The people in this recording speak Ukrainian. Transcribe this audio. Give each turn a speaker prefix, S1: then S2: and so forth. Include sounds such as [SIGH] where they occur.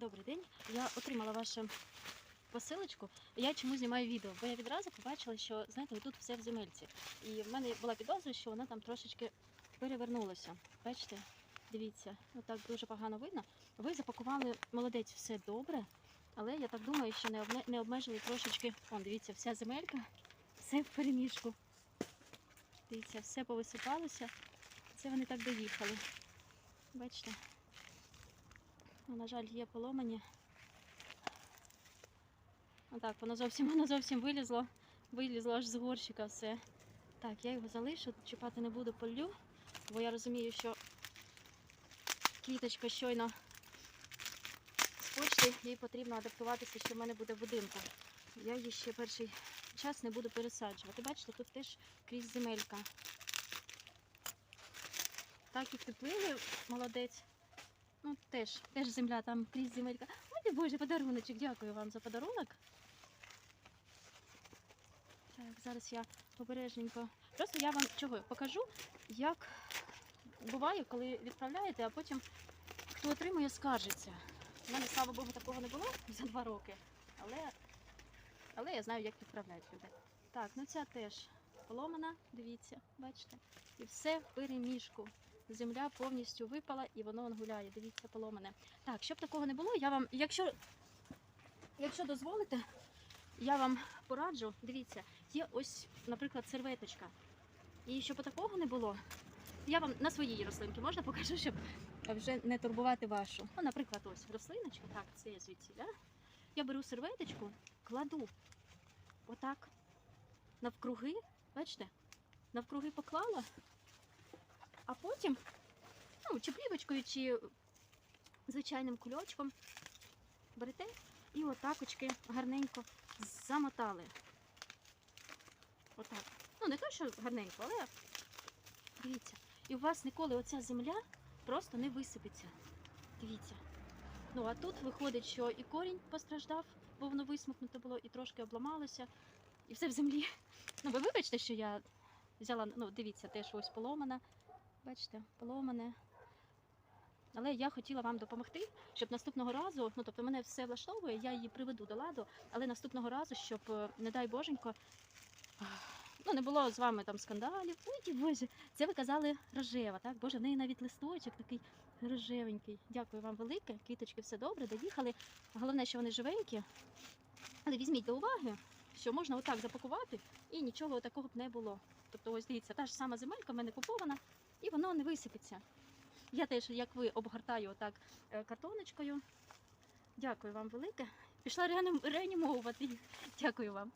S1: Добрий день. Я отримала вашу посилочку. Я чому знімаю відео? Бо я відразу побачила, що знаєте, тут все в земельці. І в мене була підозра, що воно там трошечки перевернулося. Бачите? Дивіться, отак дуже погано видно. Ви запакували молодець, все добре, але я так думаю, що не, не обмежили трошечки. Вон, дивіться, вся земелька, все в переміжку. Дивіться, все повисипалося. Це вони так доїхали. Бачите? Ну, на жаль, є поломані. Отак, воно зовсім, [LAUGHS] воно зовсім вилізло. Вилізло аж з горщика все. Так, я його залишу, чіпати не буду полю, бо я розумію, що квіточка щойно з почти, їй потрібно адаптуватися, що в мене буде в будинку. Я її ще перший час не буду пересаджувати. Бачите, тут теж крізь земелька. Так і втеплили, молодець. Ну, теж, теж земля там крізь земелька. Ой, боже, подаруночок, дякую вам за подарунок. Так, зараз я обережненько. Просто я вам чого покажу, як буває, коли відправляєте, а потім хто отримує, скаржиться. У мене, слава Богу, такого не було за два роки, але, але я знаю, як відправляють люди. Так, ну ця теж поломана, дивіться, бачите. І все в переміжку земля повністю випала і воно он гуляє. Дивіться, поломане. Так, щоб такого не було, я вам, якщо, якщо дозволите, я вам пораджу. Дивіться, є ось, наприклад, серветочка. І щоб такого не було, я вам на своїй рослинки можна покажу, щоб вже не турбувати вашу. Ну, наприклад, ось рослиночка, так, це я звідси, да? Я беру серветочку, кладу отак навкруги, бачите, навкруги поклала, а потім, ну, чи плівочкою, чи звичайним кульочком берете і отакочки гарненько замотали. Отак. Ну, не то, що гарненько, але дивіться. І у вас ніколи оця земля просто не висипеться. Дивіться. Ну, а тут виходить, що і корінь постраждав, бо воно висмикнуто було, і трошки обламалося, і все в землі. Ну, ви вибачте, що я взяла, ну, дивіться, теж ось поломана. Бачите, поломане. Але я хотіла вам допомогти, щоб наступного разу, ну тобто мене все влаштовує, я її приведу до ладу, але наступного разу, щоб, е, не дай боженько, ну не було з вами там скандалів. Ой, боже, це ви казали рожева, так? Боже, в неї навіть листочок такий рожевенький. Дякую вам велике. Квіточки все добре, доїхали. Головне, що вони живенькі. Але візьміть до уваги, що можна отак запакувати і нічого такого б не було. Тобто, ось дивіться, та ж сама земелька в мене купована, і воно не висипеться. Я теж, як ви, обгортаю отак е, картоночкою. Дякую вам велике. Пішла реанім- реанімовувати. Дякую вам.